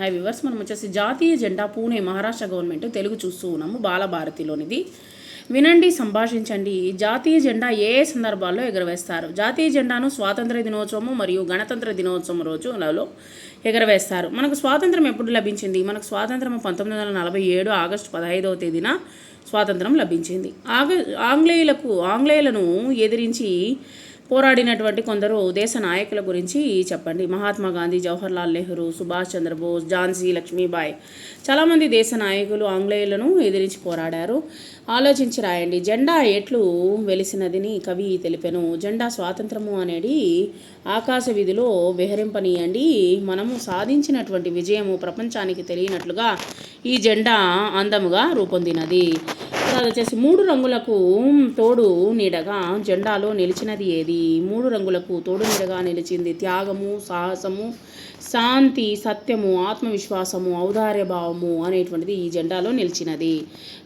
High viewers మనం వచ్చేసి జాతీయ జెండా పూణే మహారాష్ట్ర గవర్నమెంట్ తెలుగు చూస్తూ ఉన్నాము. బాలభారతిలోనిది. వినండి సంభాషించండి. జాతీయ జెండా ఏ ఏ సందర్భాల్లో ఎగరవేస్తారు? జాతీయ జెండాను స్వాతంత్ర దినోత్సవము మరియు గణతంత్ర దినోత్సవం రోజులలో ఎగరవేస్తారు. మనకు స్వాతంత్రం ఎప్పుడు లభించింది? మనకు స్వాతంత్రం పంతొమ్మిది వందల నలభై ఏడు ఆగస్టు పదహైదవ తేదీన స్వాతంత్రం లభించింది. ఆగ ఆంగ్లేయులకు ఆంగ్లేయులను ఎదిరించి పోరాడినటువంటి కొందరు దేశ నాయకుల గురించి చెప్పండి. మహాత్మా గాంధీ జవహర్లాల్ నెహ్రూ సుభాష్ చంద్రబోస్ ఝాన్సీ లక్ష్మీబాయి. చాలామంది దేశ నాయకులు ఆంగ్లేయులను ఎదిరించి పోరాడారు. ఆలోచించి రాయండి. జెండా ఎట్లు వెలిసినదిని కవి తెలిపెను. జెండా స్వాతంత్రము అనేది ఆకాశ విధిలో విహరింపనీయండి. మనము సాధించినటువంటి విజయము ప్రపంచానికి తెలియనట్లుగా ఈ జెండా అందముగా రూపొందినది. తర్వాత వచ్చేసి మూడు రంగులకు తోడు నీడగా జెండాలో నిలిచినది ఏది? మూడు రంగులకు తోడు నీడగా నిలిచింది త్యాగము సాహసము శాంతి సత్యము ఆత్మవిశ్వాసము ఔదార్య భావము అనేటువంటిది ఈ జెండాలో నిలిచినది.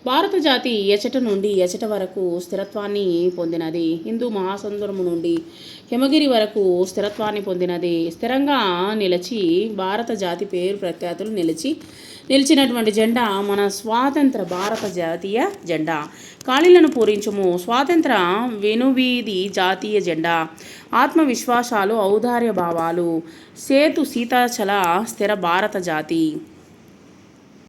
భారత జాతి ఎచట నుండి ఎచట వరకు స్థిరత్వాన్ని పొందినది. హిందూ మహాసముద్రము నుండి హిమగిరి వరకు స్థిరత్వాన్ని పొందినది. స్థిరంగా నిలిచి భారత జాతి పేరు ప్రఖ్యాతులు నిలిచి నిలిచినటువంటి జెండా మన స్వాతంత్ర భారత జాతీయ జెండా. ఖాళీలను పూరించుము. స్వాతంత్ర వెనువీధి జాతీయ జెండా. ఆత్మవిశ్వాసాలు ఔదార్య భావాలు. సేతు సీతాచల స్థిర భారత జాతి.